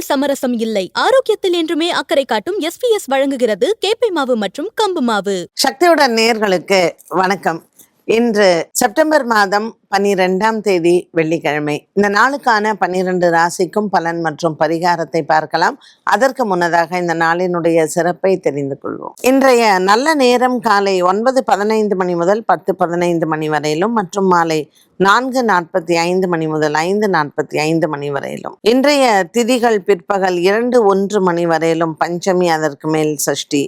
உணவில் சமரசம் இல்லை. ஆரோக்கியத்தில் என்றுமே அக்கறை காட்டும் எஸ்பிஎஸ் வழங்குகிறது கேப்பை மாவு மற்றும் கம்பு மாவு. சக்தியுடன் நேர்களுக்கு வணக்கம். இன்று செப்டம்பர் மாதம் பன்னிரெண்டாம் தேதி வெள்ளிக்கிழமை. இந்த நாளுக்கான பன்னிரண்டு ராசிக்கும் பலன் மற்றும் பரிகாரத்தை பார்க்கலாம். அதற்கு முன்னதாக இந்த நாளினுடைய சிறப்பை தெரிந்து கொள்வோம். இன்றைய நல்ல நேரம் காலை ஒன்பது பதினைந்து மணி முதல் பத்து பதினைந்து மணி வரையிலும் மற்றும் மாலை நான்கு நாற்பத்தி ஐந்து மணி முதல் ஐந்து நாற்பத்தி ஐந்து மணி வரையிலும். இன்றைய திதிகள் பிற்பகல் இரண்டு ஒன்று மணி வரையிலும் பஞ்சமி அதற்கு மேல் சஷ்டி.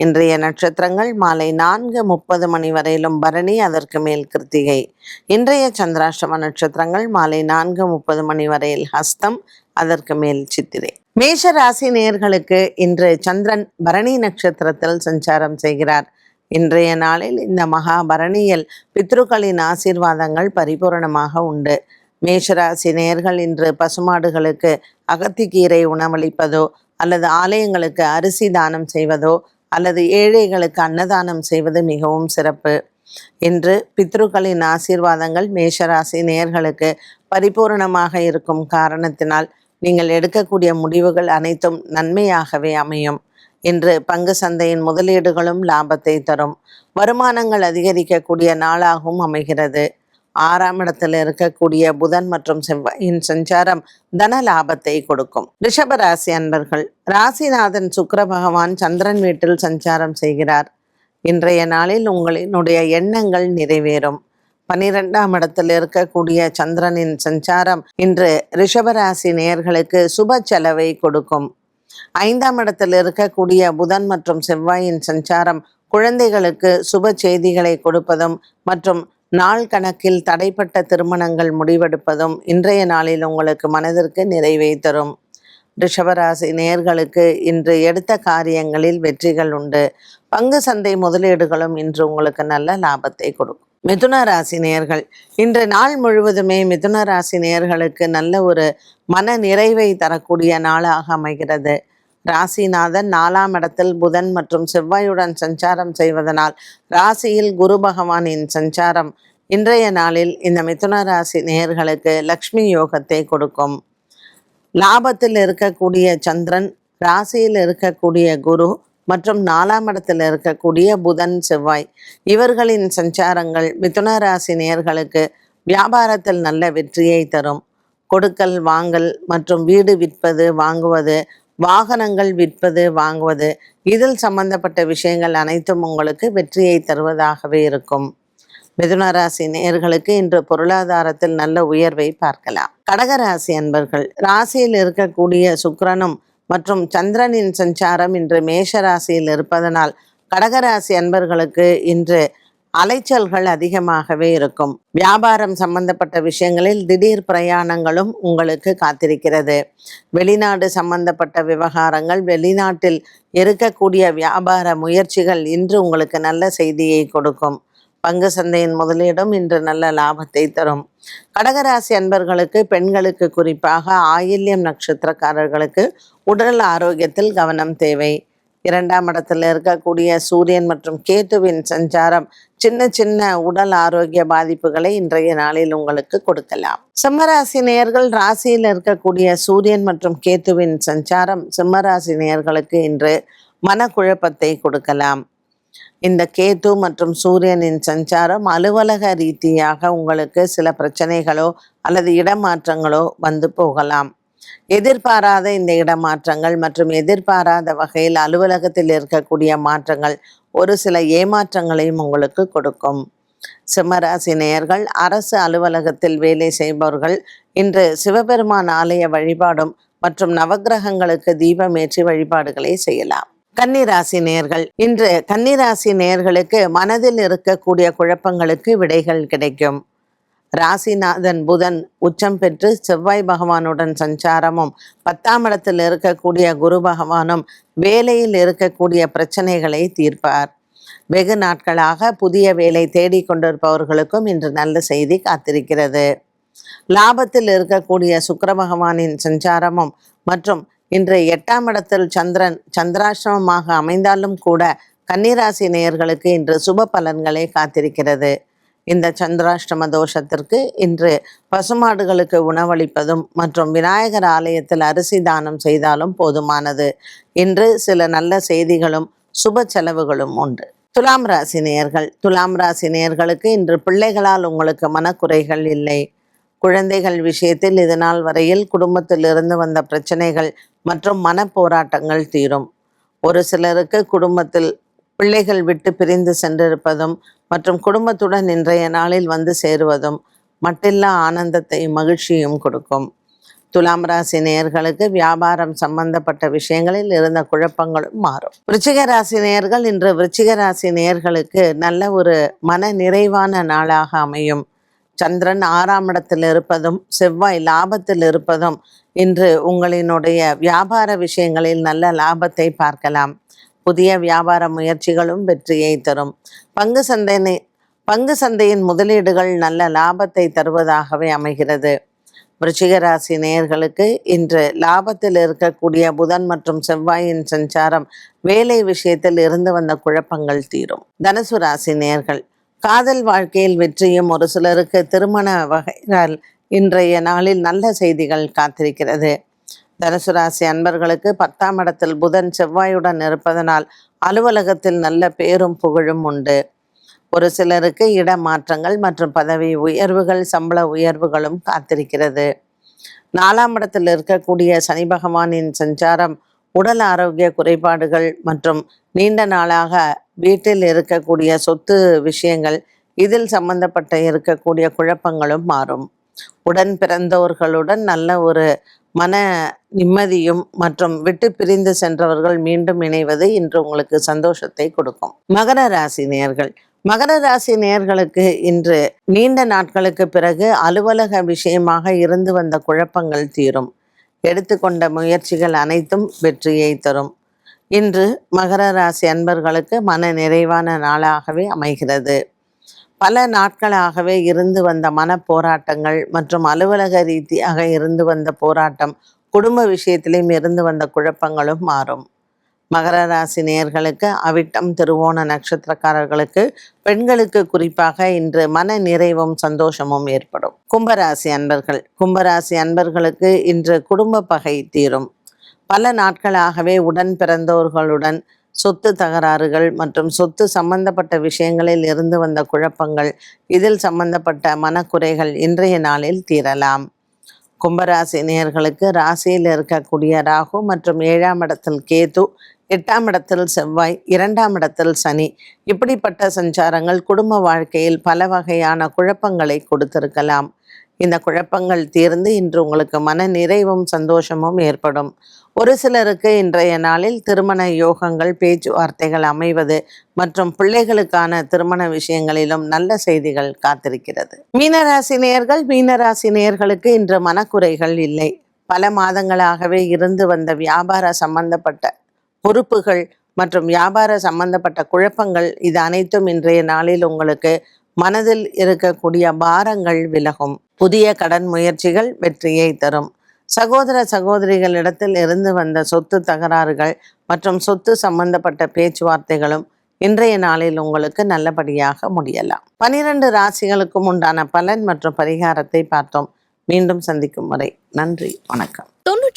இன்றைய நட்சத்திரங்கள் மாலை நான்கு முப்பது மணி வரையிலும் பரணி அதற்கு மேல் கிருத்திகை. இன்றைய சந்திராஷ்டம நட்சத்திரங்கள் மாலை நான்கு முப்பது மணி வரையில் ஹஸ்தம் அதற்கு மேல் சித்திரை. மேஷ ராசி நேயர்களுக்கு இன்று சந்திரன் பரணி நட்சத்திரத்தில் சஞ்சாரம் செய்கிறார். இன்றைய நாளில் இந்த மகா பரணியில் பித்ருக்களின் ஆசீர்வாதங்கள் பரிபூரணமாக உண்டு. மேஷராசி நேயர்கள் இன்று பசுமாடுகளுக்கு அகத்திக்கீரை உணவளிப்பதோ அல்லது ஆலயங்களுக்கு அரிசி தானம் செய்வதோ அல்லது ஏழைகளுக்கு அன்னதானம் செய்வது மிகவும் சிறப்பு. இன்று பித்ருக்களின் ஆசீர்வாதங்கள் மேஷராசி நேர்களுக்கு பரிபூரணமாக இருக்கும் காரணத்தினால் நீங்கள் எடுக்கக்கூடிய முடிவுகள் அனைத்தும் நன்மையாகவே அமையும். இன்று பங்கு சந்தையின் முதலீடுகளும் லாபத்தை தரும். வருமானங்கள் அதிகரிக்கக்கூடிய நாளாகவும் அமைகிறது. ஆறாம் இடத்தில் இருக்கக்கூடிய புதன் மற்றும் செவ்வாயின் சஞ்சாரம் தன லாபத்தை கொடுக்கும். ரிஷப ராசி அன்பர்கள் ராசிநாதன் சுக்கர பகவான் சந்திரன் வீட்டில் சஞ்சாரம் செய்கிறார். இன்றைய நாளில் உங்களினுடைய எண்ணங்கள் நிறைவேறும். பனிரெண்டாம் இடத்தில் இருக்கக்கூடிய சந்திரனின் சஞ்சாரம் இன்று ரிஷபராசி நேயர்களுக்கு சுப செலவை கொடுக்கும். ஐந்தாம் இடத்தில் இருக்கக்கூடிய புதன் மற்றும் செவ்வாயின் சஞ்சாரம் குழந்தைகளுக்கு சுப செய்திகளை கொடுப்பதும் மற்றும் நாள் கணக்கில் தடைப்பட்ட திருமணங்கள் முடிவெடுப்பதும் இன்றைய நாளில் உங்களுக்கு மனதிற்கு நிறைவை தரும். ரிஷபராசி நேர்களுக்கு இன்று எடுத்த காரியங்களில் வெற்றிகள் உண்டு. பங்கு சந்தை முதலீடுகளும் இன்று உங்களுக்கு நல்ல லாபத்தை கொடுக்கும். மிதுன ராசி நேர்கள் இன்று நாள் முழுவதுமே மிதுன ராசி நேர்களுக்கு நல்ல ஒரு மன நிறைவை தரக்கூடிய நாளாக அமைகிறது. ராசிநாதன் நாலாம் இடத்தில் புதன் மற்றும் செவ்வாயுடன் சஞ்சாரம் செய்வதனால் ராசியில் குரு பகவானின் சஞ்சாரம் இன்றைய நாளில் இந்த மிதுன ராசி நேயர்களுக்கு லக்ஷ்மி யோகத்தை கொடுக்கும். லாபத்தில் இருக்கக்கூடிய சந்திரன் ராசியில் இருக்கக்கூடிய குரு மற்றும் நாலாம் இடத்தில் இருக்கக்கூடிய புதன் செவ்வாய் இவர்களின் சஞ்சாரங்கள் மிதுன ராசி நேயர்களுக்கு வியாபாரத்தில் நல்ல வெற்றியை தரும். கொடுக்கல் வாங்கல் மற்றும் வீடு விற்பது வாங்குவது வாகனங்கள் விற்பது வாங்குவது இதில் சம்பந்தப்பட்ட விஷயங்கள் அனைத்தும் உங்களுக்கு வெற்றியை தருவதாகவே இருக்கும். மிதுனராசி நேர்களுக்கு நேயர்களுக்கு இன்று பொருளாதாரத்தில் நல்ல உயர்வை பார்க்கலாம். கடகராசி அன்பர்கள் ராசியில் இருக்கக்கூடிய சுக்கிரனும் மற்றும் சந்திரனின் சஞ்சாரம் இன்று மேஷ ராசியில் இருப்பதனால் கடகராசி அன்பர்களுக்கு இன்று அலைச்சல்கள் அதிகமாகவே இருக்கும். வியாபாரம் சம்பந்தப்பட்ட விஷயங்களில் திடீர் பிரயாணங்களும் உங்களுக்கு காத்திருக்கிறது. வெளிநாடு சம்பந்தப்பட்ட விவகாரங்கள் வெளிநாட்டில் இருக்கக்கூடிய வியாபார முயற்சிகள் இன்று உங்களுக்கு நல்ல செய்தியை கொடுக்கும். பங்கு சந்தையின் முதலீடும் இன்று நல்ல லாபத்தை தரும். கடகராசி அன்பர்களுக்கு பெண்களுக்கு குறிப்பாக ஆயில்யம் நட்சத்திரக்காரர்களுக்கு உடல் ஆரோக்கியத்தில் கவனம் தேவை. இரண்டாம் இடத்துல இருக்கக்கூடிய சூரியன் மற்றும் கேத்துவின் சஞ்சாரம் சின்ன சின்ன உடல் ஆரோக்கிய பாதிப்புகளை இன்றைய நாளில் உங்களுக்கு கொடுக்கலாம். சிம்மராசி நேயர்கள் ராசியில் இருக்கக்கூடிய சூரியன் மற்றும் கேத்துவின் சஞ்சாரம் சிம்மராசி நேயர்களுக்கு இன்று மனக்குழப்பத்தை கொடுக்கலாம். இந்த கேத்து மற்றும் சூரியனின் சஞ்சாரம் அலுவலக ரீதியாக உங்களுக்கு சில பிரச்சனைகளோ அல்லது இடமாற்றங்களோ வந்து போகலாம். எதிர்பாராத இந்த இடமாற்றங்கள் மற்றும் எதிர்பாராத வகையில் அலுவலகத்தில் இருக்கக்கூடிய மாற்றங்கள் ஒரு சில ஏமாற்றங்களையும் உங்களுக்கு கொடுக்கும். சிம்மராசி நேயர்கள் அரசு அலுவலகத்தில் வேலை செய்பவர்கள் இன்று சிவபெருமான் ஆலய வழிபாடும் மற்றும் நவக்கிரகங்களுக்கு தீபமேற்றி வழிபாடுகளை செய்யலாம். கன்னிராசி நேர்கள் இன்று கன்னிராசி நேர்களுக்கு மனதில் இருக்கக்கூடிய குழப்பங்களுக்கு விடைகள் கிடைக்கும். ராசிநாதன் புதன் உச்சம் பெற்று செவ்வாய் பகவானுடன் சஞ்சாரமும் பத்தாம் இடத்தில் இருக்கக்கூடிய குரு பகவானும் வேலையில் இருக்கக்கூடிய பிரச்சனைகளை தீர்ப்பார். வெகு நாட்களாக புதிய வேலை தேடிக்கொண்டிருப்பவர்களுக்கும் இன்று நல்ல செய்தி காத்திருக்கிறது. லாபத்தில் இருக்கக்கூடிய சுக்கர பகவானின் சஞ்சாரமும் மற்றும் இன்று எட்டாம் இடத்தில் சந்திரன் சந்திராசிரமமாக அமைந்தாலும் கூட கன்னிராசி நேயர்களுக்கு இன்று சுப பலன்களை காத்திருக்கிறது. இந்த சந்திராஷ்டம தோஷத்திற்கு இன்று பசுமாடுகளுக்கு உணவளிப்பதும் மற்றும் விநாயகர் ஆலயத்தில் அரிசி தானம் செய்தாலும் போதுமானது. இன்று சில நல்ல செய்திகளும் சுப செலவுகளும் உண்டு. துலாம் ராசி நேயர்கள் துலாம் ராசி நேயர்களுக்கு இன்று பிள்ளைகளால் உங்களுக்கு மனக்குறைகள் இல்லை. குழந்தைகள் விஷயத்தில் இது நாள் வரையில் குடும்பத்தில் இருந்து வந்த பிரச்சனைகள் மற்றும் மன போராட்டங்கள் தீரும். ஒரு சிலருக்கு குடும்பத்தில் பிள்ளைகள் விட்டு பிரிந்து சென்றிருப்பதும் மற்றும் குடும்பத்துடன் இன்றைய நாளில் வந்து சேருவதும் மட்டில்லா ஆனந்தத்தையும் மகிழ்ச்சியும் கொடுக்கும். துலாம் ராசி நேயர்களுக்கு வியாபாரம் சம்பந்தப்பட்ட விஷயங்களில் இருந்த குழப்பங்களும் மாறும். விருச்சிக ராசி நேயர்கள் இன்று விருச்சிக ராசி நேயர்களுக்கு நல்ல ஒரு மன நிறைவான நாளாக அமையும். சந்திரன் ஆறாம் இடத்தில் இருப்பதும் செவ்வாய் லாபத்தில் இருப்பதும் இன்று உங்களினுடைய வியாபார விஷயங்களில் நல்ல லாபத்தை பார்க்கலாம். புதிய வியாபார முயற்சிகளும் வெற்றியை தரும். பங்கு சந்தை பங்கு சந்தையின் முதலீடுகள் நல்ல லாபத்தை தருவதாகவே அமைகிறது. விருச்சிக ராசி நேயர்களுக்கு இன்று லாபத்தில் இருக்கக்கூடிய புதன் மற்றும் செவ்வாயின் சஞ்சாரம் வேலை விஷயத்தில் இருந்து வந்த குழப்பங்கள் தீரும். தனுசு ராசி நேயர்கள் காதல் வாழ்க்கையில் வெற்றியும் ஒரு சிலருக்கு திருமண வகையால் இன்றைய நாளில் நல்ல செய்திகள் காத்திருக்கிறது. தனுசு ராசி அன்பர்களுக்கு பத்தாம் இடத்தில் புதன் செவ்வாயுடன் இருப்பதனால் அலுவலகத்தில் நல்ல பேரும் புகழும் உண்டு. ஒரு சிலருக்கு இடமாற்றங்கள் மற்றும் பதவி உயர்வுகள் சம்பள உயர்வுகளும் காத்திருக்கிறது. நாலாம் இடத்தில் இருக்கக்கூடிய சனி பகவானின் சஞ்சாரம் உடல் ஆரோக்கிய குறைபாடுகள் மற்றும் நீண்ட நாளாக வீட்டில் இருக்கக்கூடிய சொத்து விஷயங்கள் இதில் சம்பந்தப்பட்ட இருக்கக்கூடிய குழப்பங்களும் மாறும். உடன் பிறந்தவர்களுடன் நல்ல ஒரு மன நிம்மதியும் மற்றும் விட்டு பிரிந்து சென்றவர்கள் மீண்டும் இணைவது இன்று உங்களுக்கு சந்தோஷத்தை கொடுக்கும். மகர ராசி நேயர்கள். மகர ராசி நேயர்களுக்கு இன்று நீண்ட நாட்களுக்கு பிறகு அலுவலக விஷயமாக இருந்து வந்த குழப்பங்கள் தீரும். எடுத்துக்கொண்ட முயற்சிகள் அனைத்தும் வெற்றியை தரும். இன்று மகர ராசி அன்பர்களுக்கு மன நிறைவான நாளாகவே அமைகிறது. பல நாட்களாகவே இருந்து வந்த மன போராட்டங்கள் மற்றும் அலுவலக ரீதியாக இருந்து வந்த போராட்டம் குடும்ப விஷயத்திலையும் இருந்து வந்த குழப்பங்களும் மாறும். மகர ராசி நேயர்களுக்கு அவிட்டம் திருவோண நட்சத்திரக்காரர்களுக்கு பெண்களுக்கு குறிப்பாக இன்று மன நிறைவும் சந்தோஷமும் ஏற்படும். கும்பராசி அன்பர்கள் கும்பராசி அன்பர்களுக்கு இன்று குடும்ப பகை தீரும். பல நாட்களாகவே உடன் பிறந்தோர்களுடன் சொத்து தகராறுகள் மற்றும் சொத்து சம்பந்தப்பட்ட விஷயங்களில் இருந்து வந்த குழப்பங்கள் இதில் சம்பந்தப்பட்ட மனக்குறைகள் இன்றைய நாளில் தீரலாம். கும்பராசி நேர்களுக்கு ராசியில் இருக்கக்கூடிய ராகு மற்றும் ஏழாம் இடத்தில் கேது எட்டாம் இடத்தில் செவ்வாய் இரண்டாம் இடத்தில் சனி. இப்படிப்பட்ட சஞ்சாரங்கள் குடும்ப வாழ்க்கையில் பல வகையான குழப்பங்களை கொடுத்திருக்கலாம். இந்த குழப்பங்கள் தீர்ந்து இன்று உங்களுக்கு மன நிறைவும் சந்தோஷமும் ஏற்படும். ஒரு சிலருக்கு இன்றைய நாளில் திருமண யோகங்கள் பேச்சுவார்த்தைகள் அமைவது மற்றும் பிள்ளைகளுக்கான திருமண விஷயங்களிலும் நல்ல செய்திகள் காத்திருக்கிறது. மீனராசி நேயர்கள் மீனராசி நேயர்களுக்கு இன்று மனக்குறைகள் இல்லை. பல மாதங்களாகவே இருந்து வந்த வியாபார சம்பந்தப்பட்ட பொறுப்புகள் மற்றும் வியாபார சம்பந்தப்பட்ட குழப்பங்கள் இது அனைத்தும் இன்றைய நாளில் உங்களுக்கு மனதில் இருக்கக்கூடிய பாரங்கள் விலகும். புதிய கடன் முயற்சிகள் வெற்றியை தரும். சகோதர சகோதரிகளிடத்தில் இருந்து வந்த சொத்து தகராறுகள் மற்றும் சொத்து சம்பந்தப்பட்ட பேச்சுவார்த்தைகளும் இன்றைய நாளில் உங்களுக்கு நல்லபடியாக முடியலாம். பனிரெண்டு ராசிகளுக்கும் உண்டான பலன் மற்றும் பரிகாரத்தை பார்த்தோம். மீண்டும் சந்திக்கும் வரை நன்றி வணக்கம்.